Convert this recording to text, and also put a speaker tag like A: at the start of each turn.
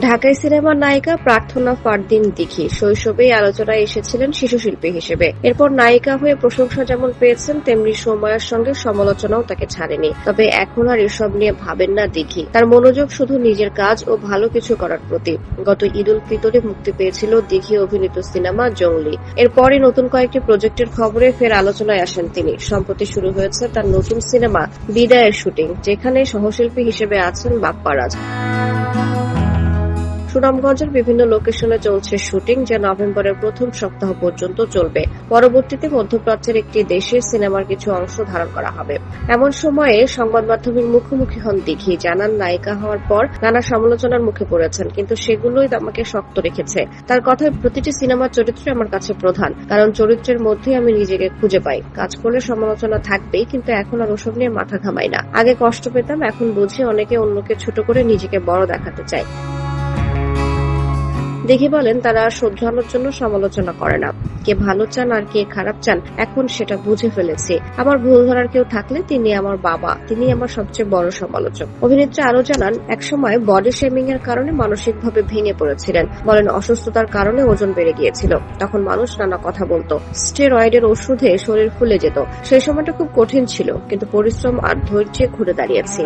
A: ঢাকায় সিনেমার নায়িকা প্রার্থনা ফারদিন দিঘি। শৈশবেই আলোচনায় এসেছিলেন শিশু শিল্পী হিসেবে। এরপর নায়িকা হয়ে প্রশংসা যেমন পেয়েছেন, তেমনি সময়ের সঙ্গে সমালোচনাও তাকে ছাড়েনি। তবে এখন আর এসব নিয়ে ভাবেন না দিঘি। তার মনোযোগ শুধু নিজের কাজ ও ভালো কিছু করার প্রতি। গত ঈদ উল ফিতরে মুক্তি পেয়েছিল দিঘি অভিনীত সিনেমা জঙ্গলি। এরপরই নতুন কয়েকটি প্রজেক্টের খবরে ফের আলোচনায় আসেন তিনি। সম্প্রতি শুরু হয়েছে তার নতুন সিনেমা, বিদায়ের শুটিং, যেখানে সহশিল্পী হিসেবে আছেন বাপ্পারাজ সুনামগঞ্জের বিভিন্ন লোকেশনে চলছে শুটিং, যা নভেম্বরের প্রথম সপ্তাহ পর্যন্ত চলবে। পরবর্তীতে মধ্যপ্রাচ্যের একটি দেশের সিনেমার কিছু অংশ ধারণ করা হবে। এমন সময়ে সংবাদ মাধ্যমের মুখোমুখি হন দিঘি। জানান, নায়িকা হওয়ার পর নানা সমালোচনার মুখে পড়েছেন, কিন্তু সেগুলোই আমাকে শক্ত রেখেছে। তার কথায় প্রতিটি সিনেমার চরিত্রই আমার কাছে প্রধান, কারণ চরিত্রের মধ্যেই আমি নিজেকে খুঁজে পাই। কাজ করলে সমালোচনা থাকবেই, কিন্তু এখন আর ওসব নিয়ে মাথা ঘামাই না। আগে কষ্ট পেতাম, এখন বুঝি অনেকে অন্যকে ছোট করে নিজেকে বড় দেখাতে চায়। দেখে বলেন, তারা শোধরানোর জন্য সমালোচনা করে না। কে ভালো চান আর কে খারাপ চান, এখন সেটা বুঝে ফেলেছি। আমার ভুল ধরার কেউ থাকলে তিনি আমার বাবা, তিনি আমার সবচেয়ে বড় সমালোচক। অভিনেত্রী আরও জানান, একসময় বডি শেমিং এর কারণে মানসিকভাবে ভেঙে পড়েছিলেন। বলেন, অসুস্থতার কারণে ওজন বেড়ে গিয়েছিল। তখন মানুষ নানা কথা বলতো। স্টেরয়েডের ওষুধে শরীর ফুলে যেত। সেই সময়টা খুব কঠিন ছিল, কিন্তু পরিশ্রম আর ধৈর্যে ঘুরে দাঁড়িয়েছি।